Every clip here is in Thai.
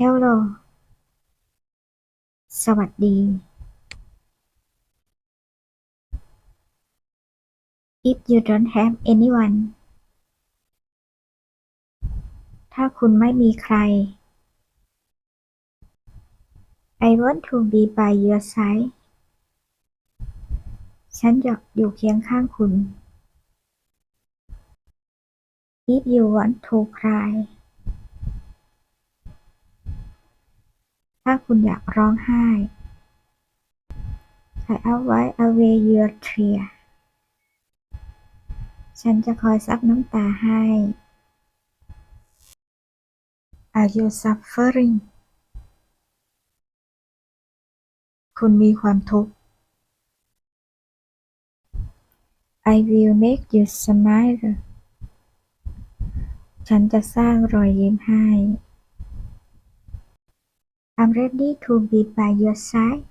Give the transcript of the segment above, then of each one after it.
Hello สวัสดี If you don't have anyone ถ้าคุณไม่มีใคร I want to be by your side ฉันอยากอยู่เคียงข้างคุณ If you want to cry ถ้า คุณอยากร้องไห้ I wipe away your tear ฉันจะคอยซับน้ำตาให้ Are you suffering คุณมีความทุกข์ I will make you smile ฉันจะสร้างรอยยิ้มให้ I'm ready to be by your side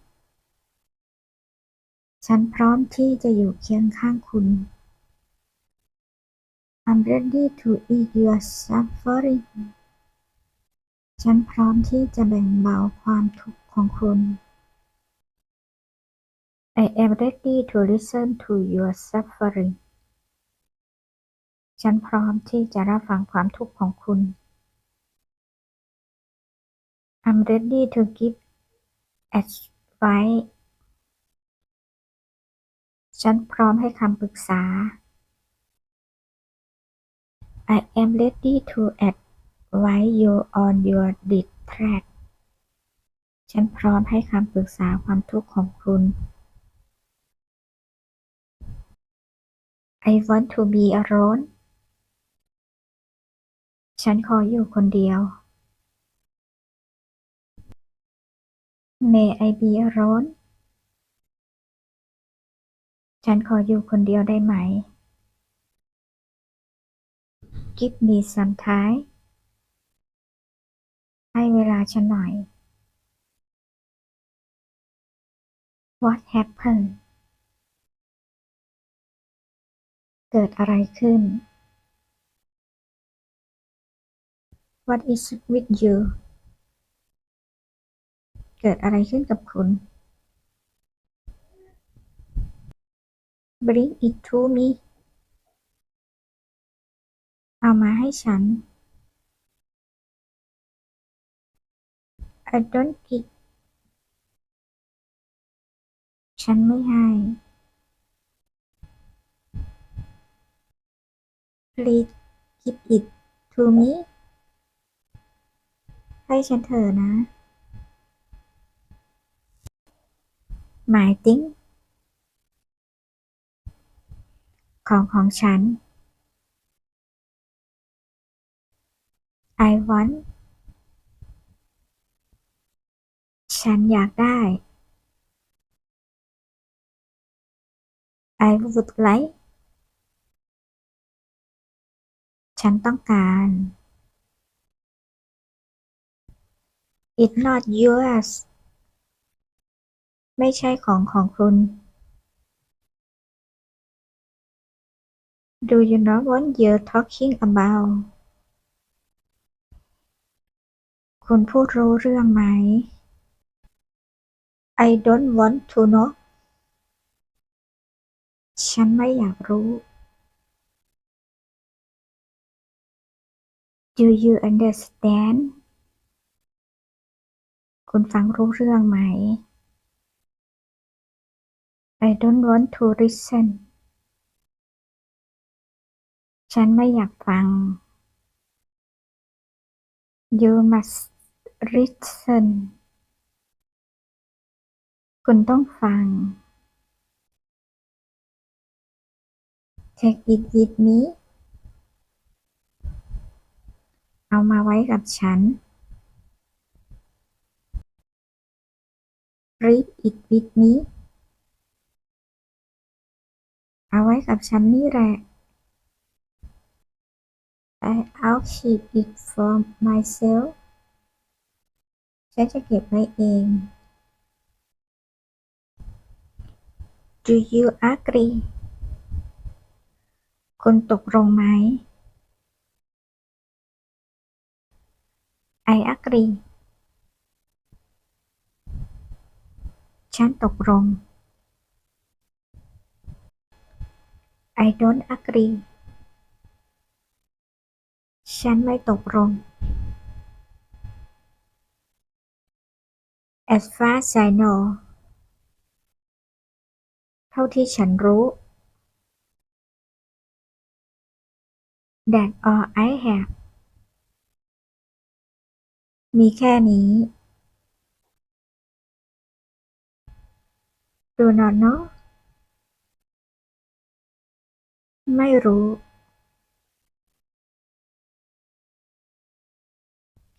ฉันพร้อมที่จะอยู่เคียงข้างคุณ I'm ready to ease your suffering ฉันพร้อมที่จะแบ่งเบาความทุกข์ของคุณ I am ready to listen to your suffering ฉันพร้อมที่จะรับฟังความทุกข์ของคุณ I'm ready to give advice ฉันพร้อมให้คำปรึกษา I am ready to advise you on your distress ฉันพร้อมให้คำปรึกษาความทุกข์ของคุณ I want to be alone ฉันขออยู่คนเดียว น่ไอเบียร้อน ฉันขออยู่คนเดียวได้ไหม กิฟมีสัมท้าย ให้เวลาฉันหน่อย What happened เกิดอะไรขึ้น What is with you เกิดอะไรขึ้นกับคุณ Bring it to me เอามาให้ฉัน I don't give ฉันไม่ให้ Please give it to me ให้ฉันเถอะนะ หมายติ้งของของฉัน I want ฉันอยากได้ I would like ฉันต้องการ It's not yours ไม่ใช่ของของคุณ Do you know what you're talking about คุณพูดรู้เรื่องไหม I don't want to know ฉันไม่อยากรู้ Do you understand คุณฟังรู้เรื่องไหม I don't want to listen ฉันไม่อยากฟัง You must listen คุณต้องฟัง Take it with me เอามาไว้กับฉัน Read it with me เอาไว้กับฉันนี่แหละ I I'll keep it for myself ฉันจะเก็บไว้เอง Do you agree คุณตกลงไหม I agree ฉันตกลง I don't agree ฉันไม่ตกลง As far as I know เท่าที่ฉันรู้ That all I have มีแค่นี้ Do not know ไม่รู้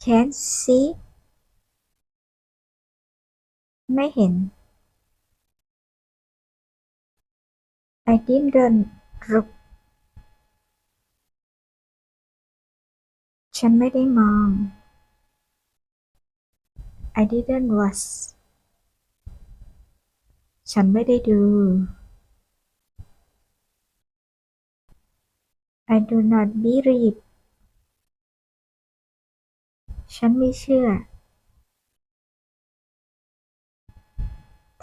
Can't see ไม่เห็น I didn't look ฉันไม่ได้มอง I didn't watch ฉันไม่ได้ดู I do not believe ฉันไม่เชื่อ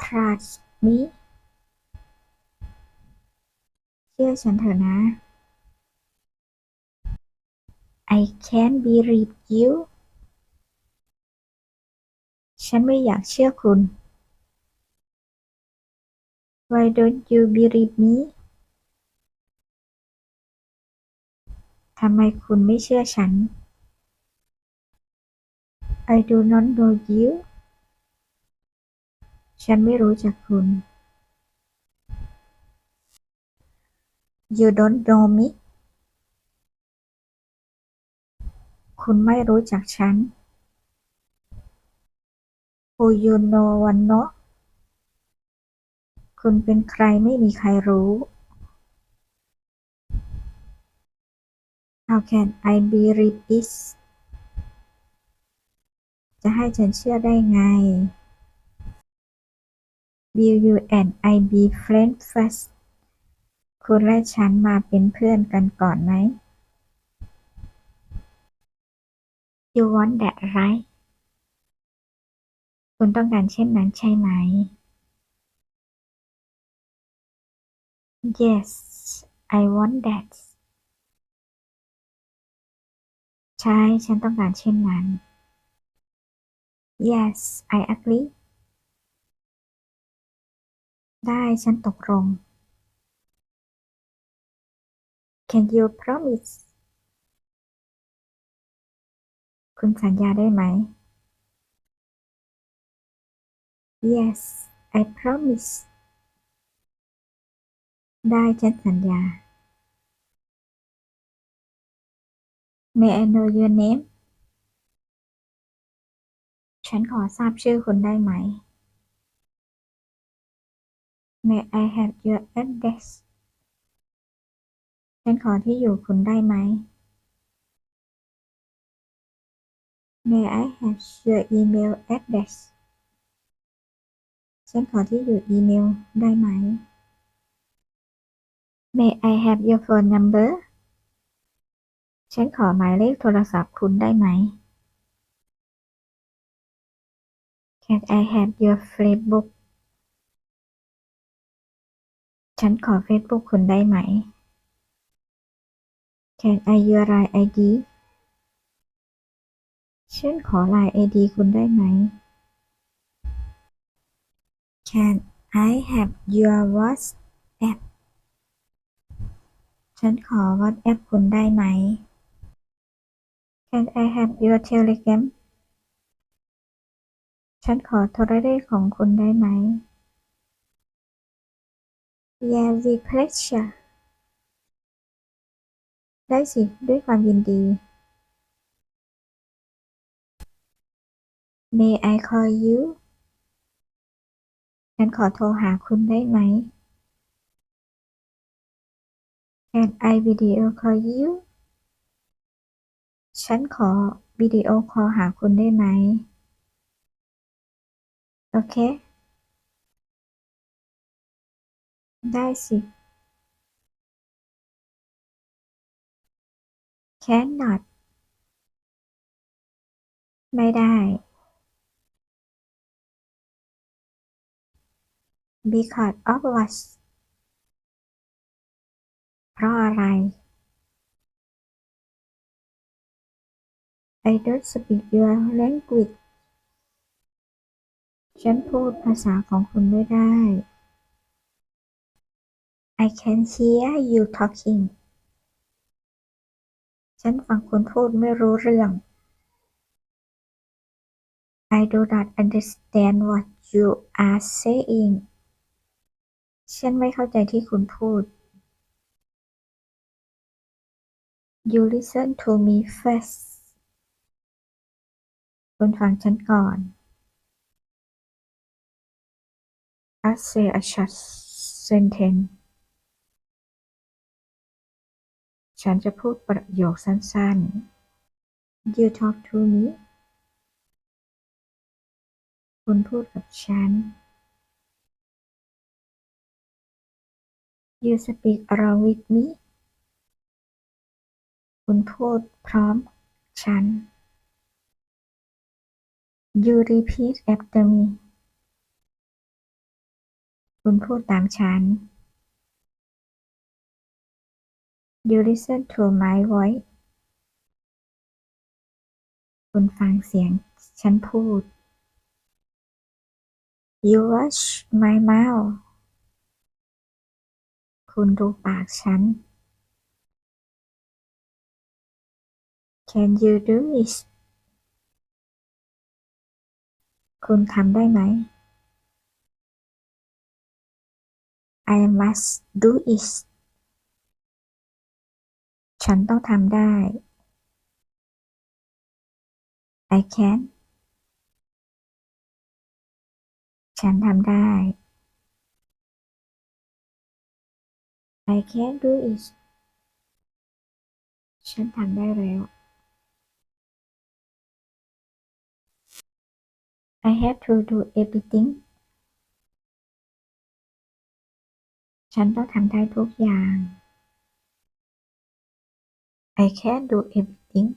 Trust me เชื่อฉันเถอะนะ I can't believe you ฉันไม่อยากเชื่อคุณ Why don't you believe me ทำไมคุณไม่เชื่อฉัน I do not know you ฉันไม่รู้จักคุณ You don't know me คุณไม่รู้จักฉัน Who you know one know คุณเป็นใครไม่มีใครรู้ How can I believe it จะให้ฉันเชื่อได้ไง Will you and I be friends first คุณและฉันมาเป็นเพื่อนกันก่อนไหม You want that right คุณต้องการเช่นนั้นใช่ไหม Yes I want that ใช่ ฉันต้องการเช่นนั้น Yes I agree ได้ ฉันตกลง Can you promise คุณสัญญาได้ไหม Yes I promise ได้ ฉันสัญญา May I know your name ฉันขอทราบชื่อคุณได้ไหม May I have your address ฉันขอที่อยู่คุณได้ไหม May I have your email address ฉันขอที่อยู่อีเมลได้ไหม May I have your phone number ฉันขอหมายเลขโทรศัพท์คุณได้ไหม Can I have your Facebook ฉันขอ Facebook คุณได้ไหม Can I your Line ID ฉันขอ Line ID คุณได้ไหม Can I have your WhatsApp ฉันขอ WhatsApp คุณได้ไหม Can I have your Telegram ฉันขอโทรเลขของคุณได้ไหม Yeah with pleasure ได้สิด้วยความยินดี May I call you ฉันขอโทรหาคุณได้ไหม Can I video call you ฉันขอวิดีโอคอลหาคุณได้ไหม โอเค ได้สิ Cannot ไม่ได้ because of what เพราะอะไร I don't speak your language ฉันพูดภาษาของคุณไม่ได้ I can hear you talking ฉันฟังคุณพูดไม่รู้เรื่อง I do not understand what you are saying ฉันไม่เข้าใจที่คุณพูด You listen to me first คุณฟังฉันก่อนอัสเซอชัดเซนเทนฉันจะพูดประโยคสั้นๆ You talk to me คุณพูดกับฉัน You speak along with me คุณพูดพร้อมฉัน You repeat after me คุณพูดตามฉัน You listen to my voice คุณฟังเสียงฉันพูด You watch my mouth คุณดูปากฉัน Can you do it คุณทำได้ไหม I must do it ฉันต้องทำได้ I can ฉันทำได้ I can do it ฉันทำได้แล้ว I have to do everything ฉันต้องทำได้ทุกอย่าง I can do everything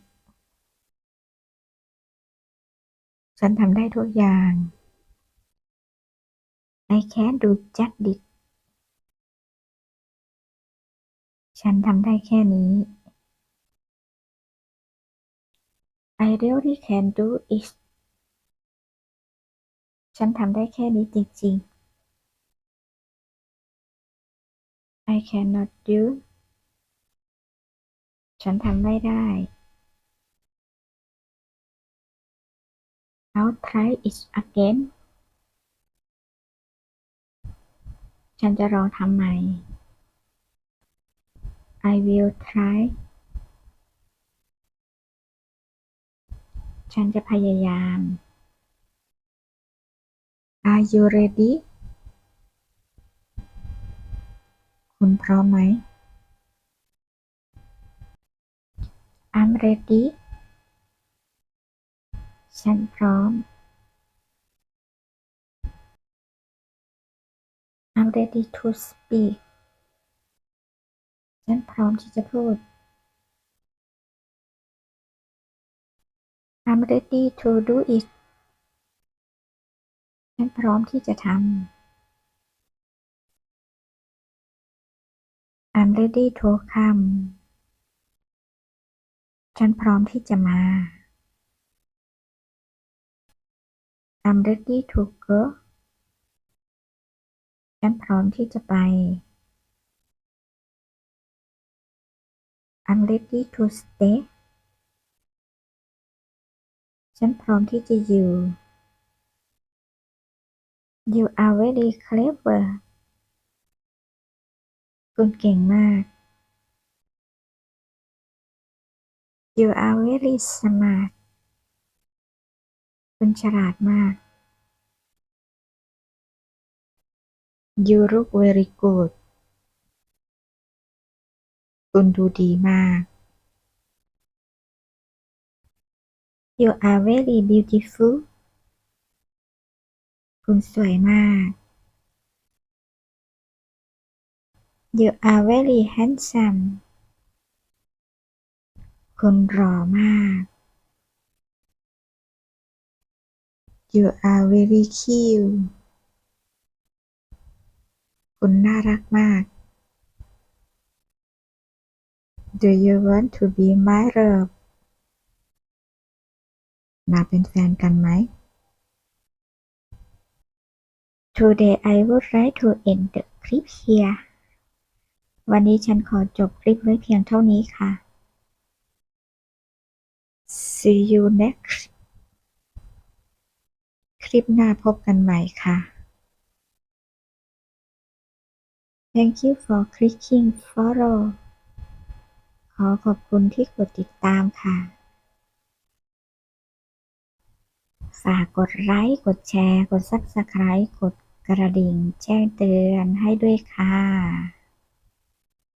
ฉันทำได้ทุกอย่าง I can do just this ฉันทำได้แค่นี้ I really can do it ฉันทำได้แค่นี้จริง ๆ I cannot do ฉันทำไม่ได้ I'll try it again ฉันจะลองทำใหม่ I will try ฉันจะพยายาม Are you ready คุณพร้อมไหม I'm ready ฉันพร้อม I'm ready to speak ฉันพร้อมที่จะพูด I'm ready to do it ฉันพร้อมที่จะทำ I'm ready to come ฉันพร้อมที่จะมา I'm ready to go ฉันพร้อมที่จะไป I'm ready to stay ฉันพร้อมที่จะอยู่ You are very clever คุณเก่งมาก You are very smart คุณฉลาดมาก You look very good คุณดูดีมาก You are very beautiful คุณสวยมาก You are very handsome คุณหล่อมาก You are very cute คุณน่ารักมาก Do you want to be my love มาเป็นแฟนกันไหม Today I would like to end the clip here วันนี้ฉันขอจบคลิปไว้เพียงเท่านี้ค่ะ See you next คลิปหน้าพบกันใหม่ค่ะ Thank you for clicking follow ขอขอบคุณที่กดติดตามค่ะ ฝากกดไลค์ กดแชร์ กด Subscribe กด กระดิ่งแจ้งเตือนให้ด้วยค่ะ